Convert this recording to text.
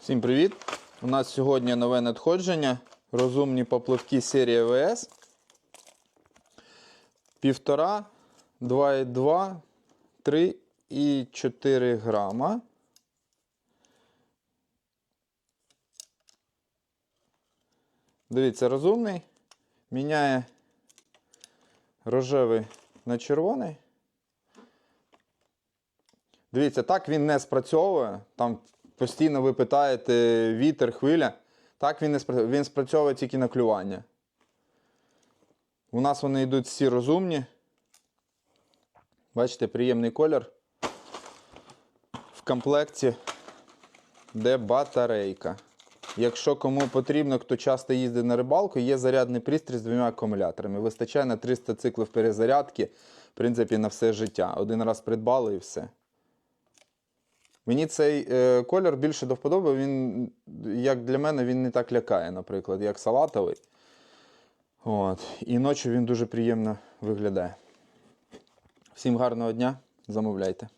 Всім привіт! У нас сьогодні нове надходження. Розумні попливки серія ВС. Півтора, 2,2, 3 і 4 грама. Дивіться, розумний. Міняє рожевий на червоний. Дивіться, так він не спрацьовує. Там постійно ви питаєте вітер, хвиля. Так він не спрацьовує. Він спрацьовує тільки на клювання. У нас вони йдуть всі розумні. Бачите, приємний колір. В комплекті де батарейка. Якщо кому потрібно, хто часто їздить на рибалку, є зарядний пристрій з двома акумуляторами. Вистачає на 300 циклів перезарядки, в принципі, на все життя. Один раз придбали і все. Мені цей е, колір більше до вподоби, він, як для мене, він не так лякає, наприклад, як салатовий. От. І ночі він дуже приємно виглядає. Всім гарного дня, замовляйте.